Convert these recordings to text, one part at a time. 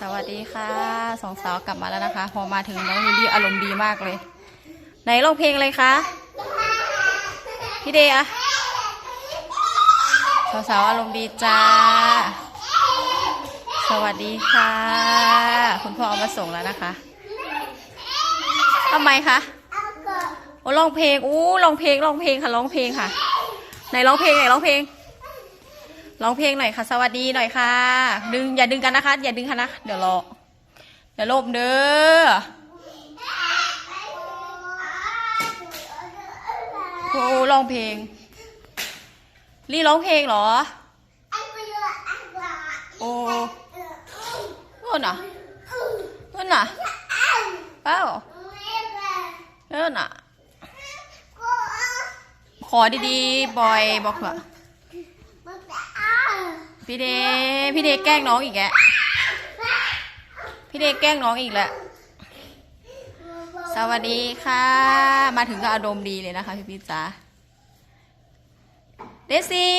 สวัสดีค่ะสองสาวกลับมาแล้วนะคะ พอมาถึงน้องลิลลี่อารมณ์ดีมากเลย ไหนร้องเพลงอะไรคะพี่เดย์อะสาวๆอารมณ์ดีจ้า สวัสดีค่ะ คุณพ่อเอามาส่งแล้วนะคะทำไมคะโอ้ร้องเพลงอู้ร้องเพลงร้องเพลงค่ะร้องเพลงค่ะ ไหนร้องเพลงไหนร้องเพลง ร้องเพลงหน่อยค่ะ สวัสดีหน่อยค่ะ ดึงอย่าดึงกันนะคะ อย่าดึงกันนะเดี๋ยวรอเดี๋ยวลบเด้อโอ้ร้องเพลงลี่ร้องเพลงเหรอ โอ้นู่นน่ะนู่นน่ะเป้านู่นน่ะขอดีๆ บอยบอกเถอ พี่เดพี่เดแกล้งน้องอีกแกะพี่เดแกล้งน้องอีกแล้วสวัสดีค่ะ มาถึงก็อารมณ์ดีเลยนะคะ พี่พี่จ๋าเดซี่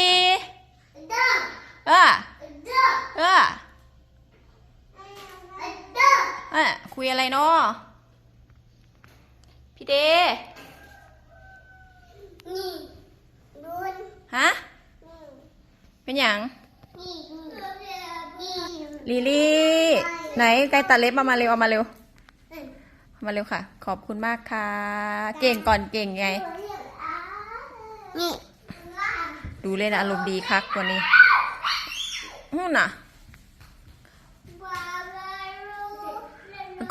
เออเออเอะคุยอะไรเนาะพี่เดฮะ เป็นอย่าง ลิลี่ ไหนไกลตัดเล็บมามาเร็วเอามาเร็วมาเร็วค่ะ ขอบคุณมากค่ะ เก่งก่อนเก่งไง นี่ ดูเล่นอารมณ์ดีคักตัวนี้นู่นน่ะ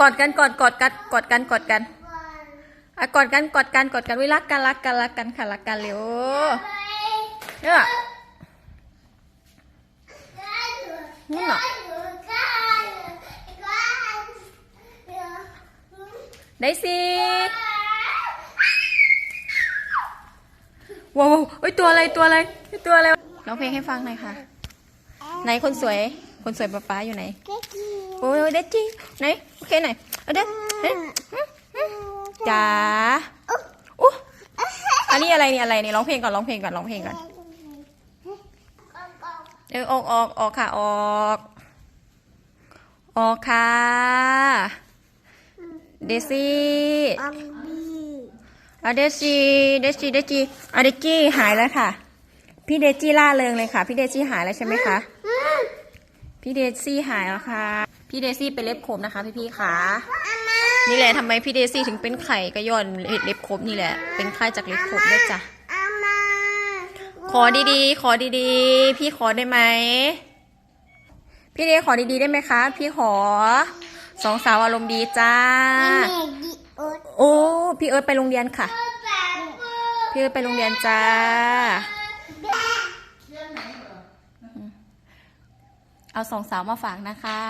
กอดกันกอดกอดกันกอดกันกอดกันอะกอดกันกอดกันกอดกันวิรักกันรักกันรักกันค่ะรักกันเร็วเนี่ย นู่นน่ะได้สิว้าวเอ้ยตัวอะไรตัวอะไรตัวอะไรร้องเพลงให้ฟังหน่อยค่ะ ไหนคนสวย คนสวยป๊าป๊าอยู่ไหนโอ้ยเด็ดจีไหนโอเคไหนเอาเด็ดเด็ดจ๋าอู้อันนี้อะไรนี่อะไรนี่ร้องเพลงก่อนร้องเพลงก่อนร้องเพลงก่อน เออออกออกออกค่ะออก ออกค่ะเดซี่เอาเดซี่เดซี่เดซี่เอาเดจี้หายแล้วค่ะ พี่เดจี้ล่าเริงเลยค่ะ พี่เดจี้หายแล้วใช่ไหมคะพี่เดซี่หายแล้วค่ะ พี่เดซี่เป็นเล็บขบนะคะพี่พี่ๆค่ะนี่แหละทำไมพี่เดซี่ถึงเป็นไข่กระย่อนเล็บขบนี่แหละ เป็นไข้จากเล็บขบด้วยจ้ะ ขอดีๆ ขอดีๆ พี่ขอได้ไหม พี่เดขอดีๆได้ไหมคะ พี่ขอ สองสาวอารมณ์ดีจ้า โอ้ พี่เอิร์ธไปโรงเรียนค่ะ พี่เอิร์ธไปโรงเรียนจ้า เอาสองสาวมาฝากนะคะ